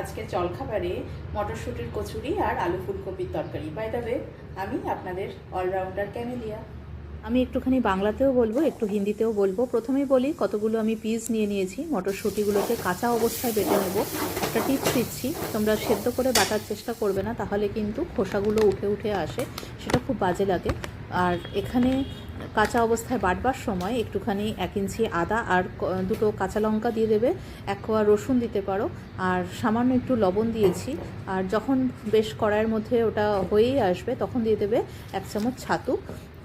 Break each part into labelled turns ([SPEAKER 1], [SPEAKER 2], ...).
[SPEAKER 1] আজকে জলখাবারে মটরশুঁটির কচুরি আর আলু ফুলকপির তরকারি। বাই দ্য আমি আপনাদের অলরাউন্ডার ক্যামেলিয়া।
[SPEAKER 2] আমি একটুখানি বাংলাতেও বলব, একটু হিন্দিতেও বলব। প্রথমেই বলি, কতগুলো আমি পিস নিয়ে নিয়েছি। মটরশুঁটিগুলোকে কাঁচা অবস্থায় বেটে নেব। একটা টিপস দিচ্ছি, তোমরা সেদ্ধ করে বাটার চেষ্টা করবে না, তাহলে কিন্তু খোসাগুলো উঠে উঠে আসে, সেটা খুব বাজে লাগে। আর এখানে কাঁচা অবস্থায় বাটবার সময় একটুখানি এক ইঞ্চি আদা আর দুটো কাঁচা লঙ্কা দিয়ে দেবে, এক কোয়া রসুন দিতে পারো, আর সামান্য একটু লবণ দিয়েছি, আর যখন বেশ কড়াইয়ের মধ্যে ওটা হয়েই আসবে তখন দিয়ে দেবে এক চামচ ছাতু।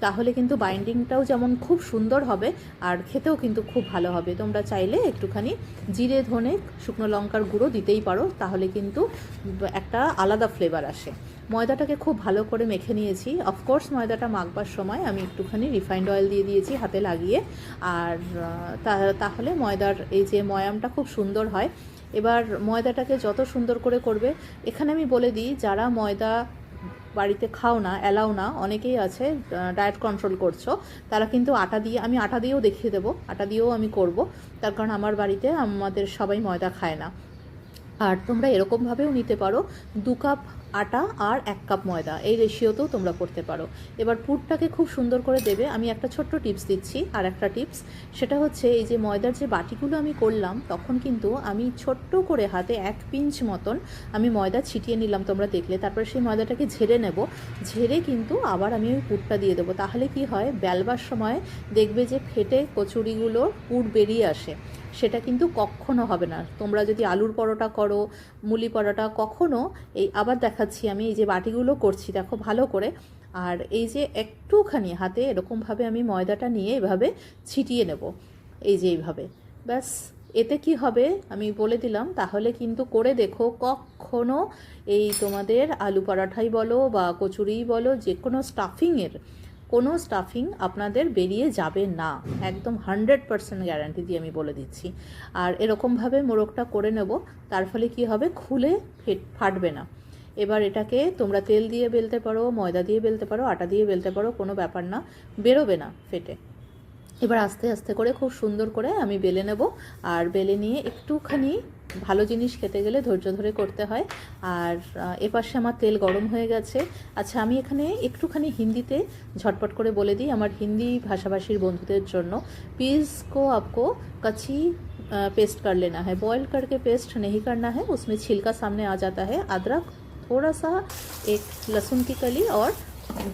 [SPEAKER 2] তাহলে কিন্তু বাইন্ডিংটাও যেমন খুব সুন্দর হবে, আর খেতেও কিন্তু খুব ভালো হবে। তোমরা চাইলে একটুখানি জিরে, ধনে, শুকনো লঙ্কার গুঁড়ো দিতেই পারো, তাহলে কিন্তু একটা আলাদা ফ্লেভার আসে। ময়দাটাকে খুব ভালো করে মেখে নিয়েছি। অফকোর্স ময়দাটা মাখবার সময় আমি একটুখানি রিফাইন্ড অয়েল দিয়ে দিয়েছি হাতে লাগিয়ে। আর তাহলে ময়দার এই যে ময়ামটা খুব সুন্দর হয়। এবার ময়দাটাকে যত সুন্দর করে করবে, এখানে আমি বলে দিই, যারা ময়দা বাড়িতে খাও না অ্যালাও না, অনেকেই আছে ডায়েট কন্ট্রোল করছ, তারা কিন্তু আটা দিয়ে, আমি আটা দিয়েও দেখিয়ে দেবো, আটা দিয়েও আমি করব। তার কারণ আমার বাড়িতে আমাদের সবাই ময়দা খায় না। আর তোমরা এরকমভাবেও নিতে পারো দু কাপ আটা আর এক কাপ ময়দা, এই রেশিওতেও তোমরা করতে পারো। এবার পুরটাকে খুব সুন্দর করে দেবে। আমি একটা ছোট্ট টিপস দিচ্ছি, আর একটা টিপস সেটা হচ্ছে এই যে ময়দার যে বাটিগুলো আমি করলাম, তখন কিন্তু আমি ছোট্ট করে হাতে এক পিঞ্চ মতন আমি ময়দা ছিটিয়ে নিলাম, তোমরা দেখলে। তারপর সেই ময়দাটাকে ঝেড়ে নেব। ঝেড়ে কিন্তু আবার আমি ওই পুরটা দিয়ে দেবো। তাহলে কি হয়? বেলবার সময় দেখবে যে ফেটে কচুরিগুলোর পুর বেরিয়ে আসে। সেটা কিন্তু কখনো হবে না। তোমরা যদি আলুর পরোটা করো, মুলি পরোটা কখনো, এই আবার দেখাচ্ছি আমি এই যে বাটিগুলো করছি, দেখো ভালো করে। আর এই যে একটুখানি হাতে এরকমভাবে আমি ময়দাটা নিয়ে এভাবে ছিটিয়ে নেব, এই যে এইভাবে। ব্যাস, এতে কি হবে আমি বলে দিলাম, তাহলে কিন্তু করে দেখো কখনো এই তোমাদের আলু পরাঠাই বলো বা কচুরিই বলো যে কোনো স্টাফিংয়ের কোনো স্টাফিং আপনাদের বেরিয়ে যাবে না। একদম হান্ড্রেড পারসেন্ট গ্যারান্টি দিয়ে আমি বলে দিচ্ছি। আর এরকমভাবে মোরগটা করে নেব, তার ফলে কি হবে? খুলে ফেট, ফাটবে না। এবার এটাকে তোমরা তেল দিয়ে বেলতে পারো, ময়দা দিয়ে বেলতে পারো, আটা দিয়ে বেলতে পারো, কোনো ব্যাপার না, বেরোবে না ফেটে। এবার আস্তে আস্তে করে খুব সুন্দর করে আমি বেলে নেব আর বেলে নিয়ে একটুখানি ভালো জিনিস খেতে গেলে ধৈর্য ধরে করতে হয় আর আহ, এপাশে আমার তেল গরম হয়ে গেছে আচ্ছা আমি এখানে একটুখানি হিন্দিতে ঝটপট করে বলে দিই আমার হিন্দি ভাষাভাষীর বন্ধুদের জন্য पीस को आपको कच्ची पेस्ट कर लेना है बॉईल करके पेस्ट नहीं करना है उसमें छिलका सामने आ जाता है अदरक थोड़ा सा एक लहसुन की कली और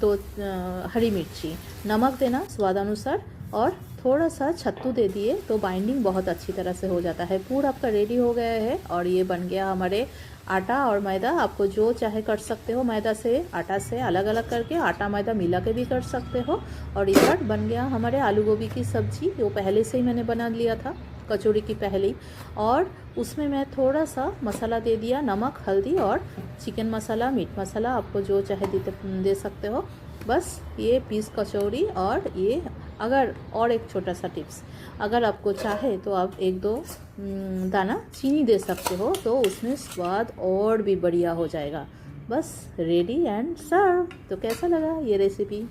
[SPEAKER 2] दो अ, हरी मिर्ची नमक देना स्वाद अनुसार और थोड़ा सा छत्तू दे दिए तो बाइंडिंग बहुत अच्छी तरह से हो जाता है। पूरा आपका रेडी हो गया है और ये बन गया हमारे आटा और मैदा। आपको जो चाहे कर सकते हो, मैदा से, आटा से अलग अलग करके आटा, मैदा मिला के भी कर सकते हो। और इधर बन गया हमारे आलू गोभी की सब्ज़ी वो पहले से ही मैंने बना लिया था, कचौड़ी की पहले। और उसमें मैं थोड़ा सा मसाला दे दिया, नमक, हल्दी और चिकन मसाला, मीट मसाला, आपको जो चाहे दे सकते हो। बस ये पीस कचौड़ी और ये अगर और एक छोटा सा टिप्स अगर आपको चाहे तो आप एक दो हम्म, दाना चीनी दे सकते हो तो उसमें स्वाद और भी बढ़िया हो जाएगा। बस रेडी एंड सर्व तो कैसा लगा ये रेसिपी